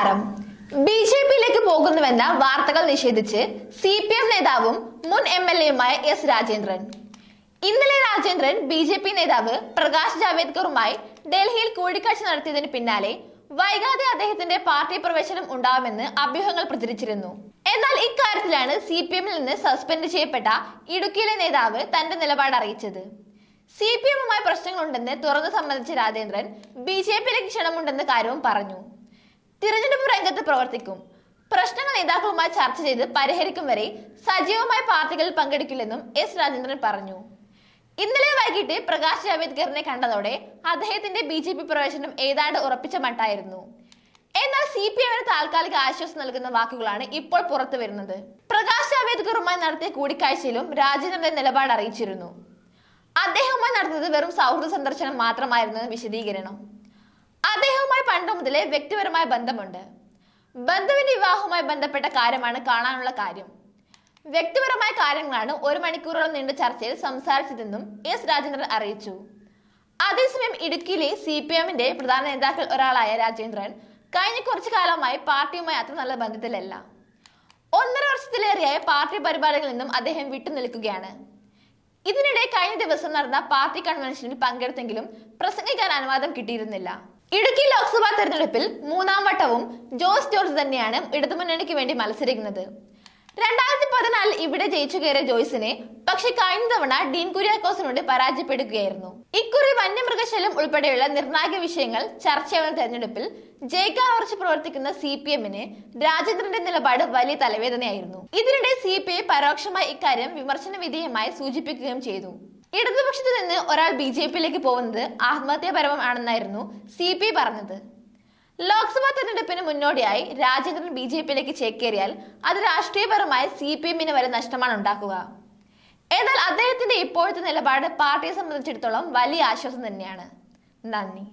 നമസ്കാരം B J പിയിലേക്ക് പോകുന്നുവെന്ന വാർത്തകൾ നിഷേധിച്ച് സി പി എം നേതാവും മുൻ എം എൽ എയുമായ എസ് രാജേന്ദ്രൻ. ഇന്നലെ രാജേന്ദ്രൻ ബി ജെ പി നേതാവ് പ്രകാശ് ജാവേദ്കറുമായി ഡൽഹിയിൽ കൂടിക്കാഴ്ച നടത്തിയതിന് പിന്നാലെ വൈകാതെ അദ്ദേഹത്തിന്റെ പാർട്ടി പ്രവേശനം ഉണ്ടാവുമെന്ന് അഭ്യൂഹങ്ങൾ പ്രചരിച്ചിരുന്നു. എന്നാൽ ഇക്കാര്യത്തിലാണ് സി പി എമ്മിൽ നിന്ന് സസ്പെൻഡ് ചെയ്യപ്പെട്ട ഇടുക്കിയിലെ നേതാവ് തന്റെ നിലപാട് അറിയിച്ചത്. സി പി എമ്മുമായി പ്രശ്നങ്ങളുണ്ടെന്ന് തുറന്നു സംബന്ധിച്ച രാജേന്ദ്രൻ ബി ജെ പിയിലേക്ക് ക്ഷണമുണ്ടെന്ന കാര്യവും പറഞ്ഞു. തിരഞ്ഞെടുപ്പ് രംഗത്ത് പ്രവർത്തിക്കും. പ്രശ്നങ്ങൾ നേതാക്കളുമായി ചർച്ച ചെയ്ത് പരിഹരിക്കും വരെ സജീവമായ പാർട്ടികളിൽ പങ്കെടുക്കില്ലെന്നും എസ് രാജേന്ദ്രൻ പറഞ്ഞു. ഇന്നലെ വൈകിട്ട് പ്രകാശ് ജാവേദ്കറിനെ കണ്ടതോടെ അദ്ദേഹത്തിന്റെ ബി ജെ പി പ്രവേശനം ഏതാണ്ട് ഉറപ്പിച്ച മട്ടായിരുന്നു. എന്നാൽ സി പി എമ്മിന് താൽക്കാലിക ആശ്വാസം നൽകുന്ന വാക്കുകളാണ് ഇപ്പോൾ പുറത്തു വരുന്നത്. പ്രകാശ് ജാവേദ്കറുമായി നടത്തിയ കൂടിക്കാഴ്ചയിലും രാജേന്ദ്രന്റെ നിലപാട് അറിയിച്ചിരുന്നു. അദ്ദേഹവുമായി നടത്തുന്നത് വെറും സൗഹൃദ സന്ദർശനം മാത്രമായിരുന്നു വിശദീകരണം. അദ്ദേഹവുമായി പണ്ട് മുതലേ വ്യക്തിപരമായ ബന്ധമുണ്ട്. ബന്ധുവിന്റെ വിവാഹവുമായി ബന്ധപ്പെട്ട കാര്യമാണ് കാണാനുള്ള കാര്യം. വ്യക്തിപരമായ കാര്യങ്ങളാണ് ഒരു മണിക്കൂറോളം നീണ്ട ചർച്ചയിൽ സംസാരിച്ചതെന്നും എസ് രാജേന്ദ്രൻ അറിയിച്ചു. അതേസമയം ഇടുക്കിയിലെ സി പി എമ്മിന്റെ പ്രധാന നേതാക്കൾ ഒരാളായ രാജേന്ദ്രൻ കഴിഞ്ഞ കുറച്ചു കാലമായി പാർട്ടിയുമായി അത്ര നല്ല ബന്ധത്തിലല്ല. ഒന്നര വർഷത്തിലേറെയായ പാർട്ടി പരിപാടികളിൽ നിന്നും അദ്ദേഹം വിട്ടുനിൽക്കുകയാണ് ഇതിനിടെ കഴിഞ്ഞ ദിവസം നടന്ന പാർട്ടി കൺവെൻഷനിൽ പങ്കെടുത്തെങ്കിലും പ്രസംഗിക്കാൻ അനുവാദം കിട്ടിയിരുന്നില്ല. ഇടുക്കി ലോക്സഭാ തെരഞ്ഞെടുപ്പിൽ മൂന്നാം വട്ടവും ജോസ് ജോർജ് തന്നെയാണ് ഇടതുമുന്നണിക്ക് വേണ്ടി മത്സരിക്കുന്നത്. രണ്ടായിരത്തി പതിനാലിൽ ഇവിടെ ജയിച്ചു കയറിയ ജോയ്സിനെ പക്ഷെ കഴിഞ്ഞ തവണ ഡീൻ കുര്യാക്കോസിനോട് പരാജയപ്പെടുകയായിരുന്നു. ഇക്കുറി വന്യമൃഗശല്യം ഉൾപ്പെടെയുള്ള നിർണായക വിഷയങ്ങൾ ചർച്ചയാവുന്ന തെരഞ്ഞെടുപ്പിൽ ജയിക്കാൻ ഉറച്ചു പ്രവർത്തിക്കുന്ന സി പി എമ്മിന് രാജേന്ദ്രന്റെ നിലപാട് വലിയ തലവേദനയായിരുന്നു. ഇതിനിടെ സി പി ഐ പരോക്ഷമായി ഇക്കാര്യം വിമർശന വിധേയമായി സൂചിപ്പിക്കുകയും ചെയ്തു. ഇടതുപക്ഷത്ത് നിന്ന് ഒരാൾ ബി ജെ പിയിലേക്ക് പോകുന്നത് ആത്മഹത്യാപരമാണെന്നായിരുന്നു സി പി പറഞ്ഞത്. ലോക്സഭാ തെരഞ്ഞെടുപ്പിന് മുന്നോടിയായി രാജേന്ദ്രൻ ബി ജെ പിയിലേക്ക് ചേക്കേറിയാൽ അത് രാഷ്ട്രീയപരമായി സി പി എമ്മിന് വരെ നഷ്ടമാണ് ഉണ്ടാക്കുക. എന്നാൽ അദ്ദേഹത്തിന്റെ ഇപ്പോഴത്തെ നിലപാട് പാർട്ടിയെ സംബന്ധിച്ചിടത്തോളം വലിയ ആശ്വാസം തന്നെയാണ്. നന്ദി.